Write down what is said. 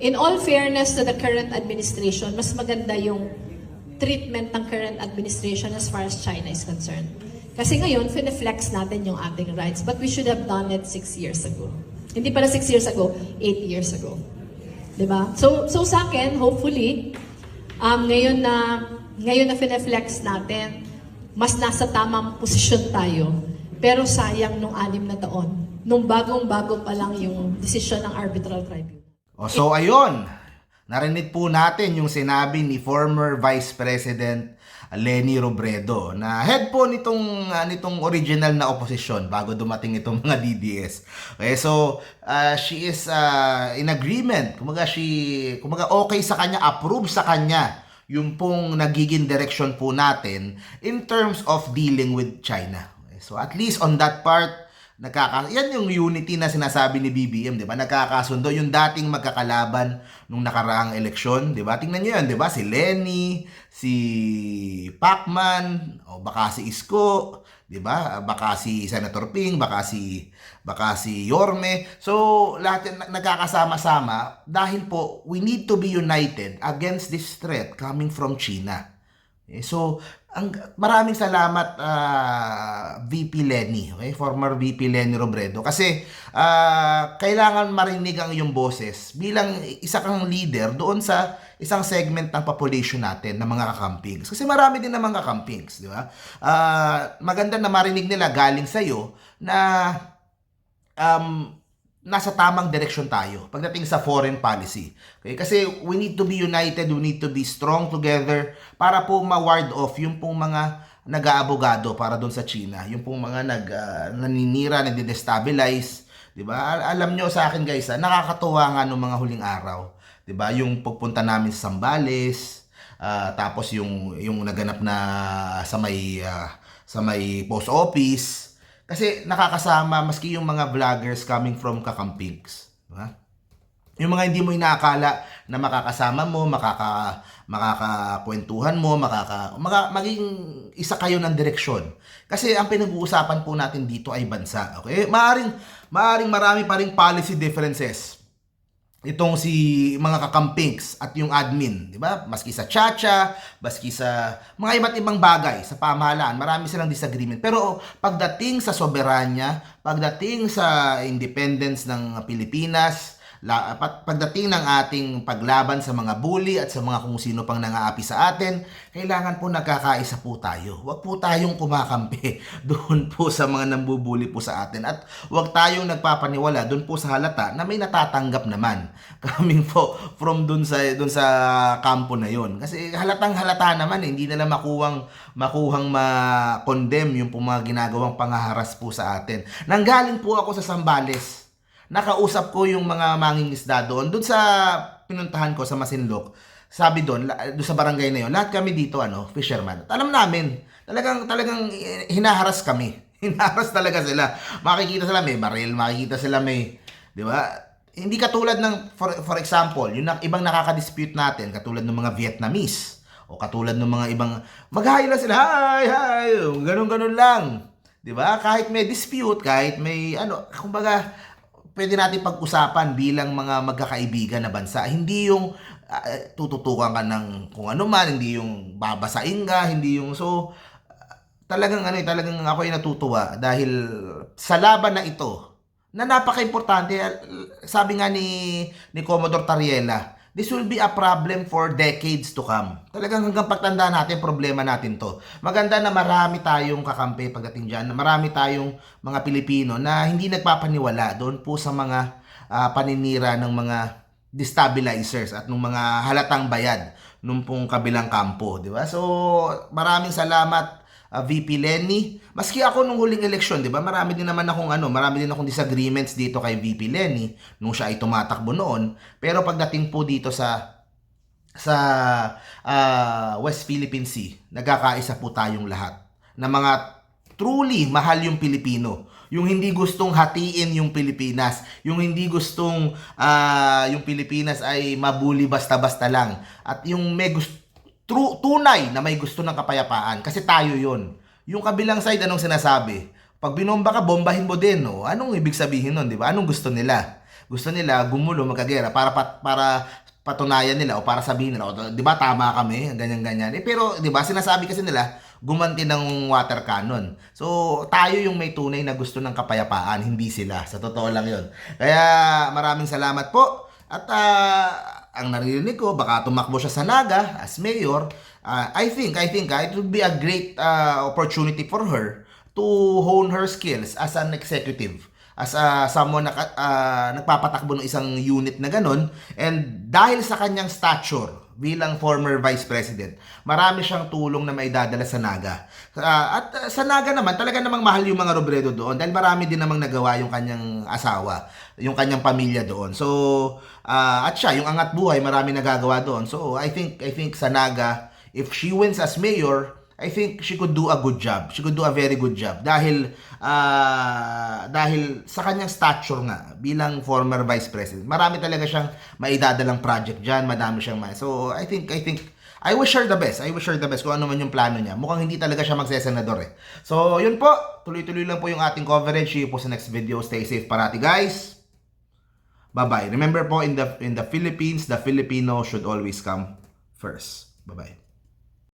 in all fairness to the current administration, mas maganda yung treatment ng current administration as far as China is concerned. Kasi ngayon, fineflex natin yung ating rights, but we should have done it six years ago. Hindi pala six years ago, eight years ago. 'Di ba? So, so sa akin, hopefully, um, ngayon na ngayon na fineflex natin, mas nasa tamang posisyon tayo. Pero sayang nung anim na taon, nung bagong-bago pa lang yung desisyon ng arbitral tribunal. O, so ayun, narinig po natin yung sinabi ni former Vice President Lenny Robredo na head po nitong ah, nitong original na opposition bago dumating itong mga DDS. Okay, so ah, she is ah, in agreement. Kumaga she kumaga okay sa kanya, approve sa kanya yung pong nagiging direction po natin in terms of dealing with China. Okay, so at least on that part, Nagkaka yan yung unity na sinasabi ni BBM, 'di ba? Nagkakasundo yung dating magkakalaban nung nakaraang eleksyon, 'di ba? Tingnan niyo 'yan, 'di ba? Si Lenny, si Pacman, o baka si Isko, 'di ba? Baka si Senator Ping, baka si baka si Yorme. So, lahat yan nag- nagkakasama-sama dahil po we need to be united against this threat coming from China. Okay, so, ang maraming salamat ah, VP Lenny, okay? Former VP Lenny Robredo kasi ah, kailangan marinig ang iyong boses bilang isa kang leader doon sa isang segment ng population natin ng mga kakampings. Kasi marami din namang kakampings, di ba? Ah, maganda na marinig nila galing sa iyo na um, nasa tamang direksyon tayo pagdating sa foreign policy. Okay? Kasi we need to be united, we need to be strong together para po ma-ward off yung pong mga nag-aabogado para doon sa China, yung pong mga nag ah, naninira, nagde-destabilize, 'di ba? Al- alam nyo sa akin guys, ah, nakakatuwa nga nung mga huling araw, 'di ba? Yung pagpunta namin sa Sambales, ah, tapos yung yung naganap na sa may ah, sa may post office, kasi nakakasama maski yung mga vloggers coming from Kakampigs. Diba? Yung mga hindi mo inaakala na makakasama mo, makaka, makakakwentuhan mo, makaka, maka, maging isa kayo ng direksyon. Kasi ang pinag-uusapan po natin dito ay bansa. Okay? Maaring, maaring marami pa ring policy differences itong si mga kakampings at yung admin, di ba? Maski sa Chacha, maski sa mga iba't ibang bagay sa pamahalaan, marami silang disagreement. Pero pagdating sa soberanya, pagdating sa independence ng Pilipinas, la, pagdating ng ating paglaban sa mga bully at sa mga kung sino pang nangaapi sa atin, kailangan po nagkakaisa po tayo. Huwag po tayong kumakampi doon po sa mga nambubuli po sa atin. At huwag tayong nagpapaniwala doon po sa halata na may natatanggap naman coming po from doon sa doon sa kampo na yon. Kasi halatang halata naman eh, hindi nila makuwang makuhang ma-condemn yung mga ginagawang pangaharas po sa atin. Nanggaling po ako sa Sambales nakausap ko yung mga mangingisda doon. Doon sa pinuntahan ko sa Masinloc, sabi doon, doon sa barangay na yun, lahat kami dito, ano, fisherman. At alam namin, talagang, talagang hinaharas kami. Hinaharas talaga sila. Makikita sila may baril, makikita sila may, di ba? Hindi katulad ng, for, for example, yung ibang nakaka-dispute natin, katulad ng mga Vietnamese, o katulad ng mga ibang, mag-hi lang sila, hi, hi, ganun-ganun lang. Di ba? Kahit may dispute, kahit may, ano, kumbaga, pwede natin pag-usapan bilang mga magkakaibigan na bansa. Hindi yung ah, tututukan ka ng kung ano man, hindi yung babasain ka, hindi yung so talagang ano, eh, talagang ako ay natutuwa dahil sa laban na ito na napaka-importante sabi nga ni ni Commodore Tariela this will be a problem for decades to come. Talagang hanggang pagtanda natin, problema natin to. Maganda na marami tayong kakampi pagdating dyan, na marami tayong mga Pilipino na hindi nagpapaniwala doon po sa mga ah, paninira ng mga destabilizers at ng mga halatang bayad nung pong kabilang kampo, di ba? So, maraming salamat ah, VP Lenny. Maski ako nung huling eleksyon, 'di ba? Marami din naman akong ano, marami din akong disagreements dito kay VP Lenny nung siya ay tumatakbo noon. Pero pagdating po dito sa sa ah, West Philippine Sea, nagkakaisa po tayong lahat na mga truly mahal yung Pilipino. Yung hindi gustong hatiin yung Pilipinas. Yung hindi gustong ah, yung Pilipinas ay mabuli basta-basta lang. At yung may gusto true, tunay na may gusto ng kapayapaan. Kasi tayo yon Yung kabilang side, anong sinasabi? Pag binomba ka, bombahin mo din. No? Anong ibig sabihin nun, di ba? Anong gusto nila? gusto nila gumulo, magkagera para pat, para patunayan nila o para sabihin nila, 'di ba tama kami, ganyan ganyan. Eh pero 'di ba sinasabi kasi nila gumanti ng water cannon. So, tayo yung may tunay na gusto ng kapayapaan, hindi sila. Sa totoo lang 'yon. Kaya maraming salamat po. At ah, ang naririnig ko, baka tumakbo siya sa Naga as mayor. Ah, I think, I think ah, it would be a great ah, opportunity for her to hone her skills as an executive as a someone na ah, nagpapatakbo ng isang unit na ganun and dahil sa kanyang stature bilang former vice president marami siyang tulong na maidadala sa Naga. Ah, at ah, sa Naga naman talaga namang mahal yung mga Robredo doon dahil marami din namang nagawa yung kanyang asawa yung kanyang pamilya doon. So ah, at siya yung angat buhay marami nagagawa doon. So I think I think sa Naga if she wins as mayor I think she could do a good job. She could do a very good job dahil ah, dahil sa kanyang stature nga bilang former vice president. Marami talaga siyang maidadalang project diyan, madami siyang ma. So I think I think I wish her the best. I wish her the best kung ano man yung plano niya. Mukhang hindi talaga siya magsesenador eh. So, yun po. Tuloy-tuloy lang po yung ating coverage. See you po sa next video. Stay safe parati, guys. Bye-bye. Remember po, in the in the Philippines, the Filipino should always come first. Bye-bye.